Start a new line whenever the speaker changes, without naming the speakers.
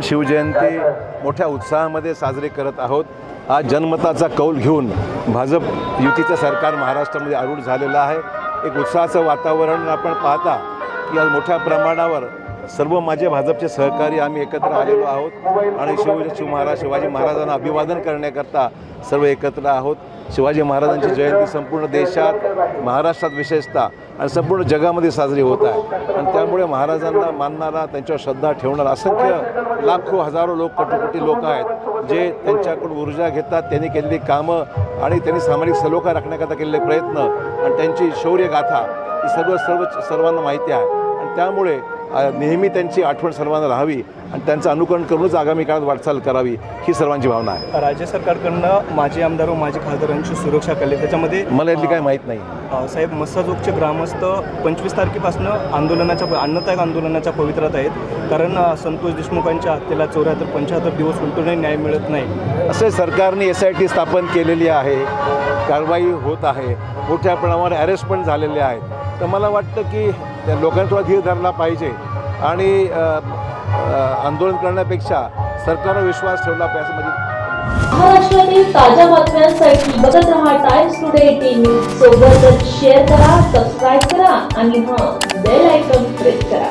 शिवजयंती मोठ्या उत्साहामध्ये साजरी करत आहोत. आज जनमताचा कौल घेऊन भाजप युतीचं सरकार महाराष्ट्रामध्ये आरूढ झालेलं आहे. एक उत्साहाचं वातावरण आपण पाहता की आज मोठ्या प्रमाणावर सर्व माझे भाजपचे सहकारी आम्ही एकत्र आलेलो आहोत. आणि शिव शिव महाराज शिवाजी महाराजांना अभिवादन करण्याकरता सर्व एकत्र आहोत. शिवाजी महाराजांची जयंती संपूर्ण देशात महाराष्ट्रात विशेषतः आणि संपूर्ण जगामध्ये साजरी होत आहे. आणि त्यामुळे महाराजांना मानणारा त्यांच्यावर श्रद्धा ठेवणारा असंख्य लाखो हजारो लोक कटोकटी लोक आहेत जे त्यांच्याकडून ऊर्जा घेतात त्यांनी केलेली कामं आणि त्यांनी सामाजिक सलोखा राखण्याकरता केलेले प्रयत्न आणि त्यांची शौर्यगाथा ही सर्व सर्व सर्वांना माहिती आहे. आणि त्यामुळे नेहमी त्यांची आठवण सर्वांना राहावी आणि त्यांचं अनुकरण करूनच आगामी काळात वाटचाल करावी ही सर्वांची भावना आहे.
राज्य सरकारकडनं माजी आमदार व माजी खासदारांची सुरक्षा केली. त्याच्यामध्ये
मला यातली काही माहीत नाही.
साहेब मस्साजोगचे ग्रामस्थ पंचवीस तारखेपासून आंदोलनाच्या अन्नत्याग आंदोलनाच्या पवित्रात आहेत. कारण संतोष देशमुखांच्या हत्येला चौऱ्याहत्तर पंच्याहत्तर दिवस उलटूनही न्याय मिळत नाही.
असे सरकारने एस आय टी स्थापन केलेली आहे. कारवाई होत आहे. मोठ्या प्रमाणावर अरेस्ट पण झालेले आहेत. तर मला वाटतं की त्या लोकांनी थोडा धीर धरला पाहिजे. आणि आंदोलन करण्यापेक्षा सरकारवर विश्वास ठेवला पाहिजे असं माझी
महाराष्ट्रातील ताज्या बातम्यांसाठी बघत रहा टाइम्स टुडे टीव्ही सोबतच शेअर करा सबस्क्राईब करा आणि हां बेल आयकॉन प्रेस करा.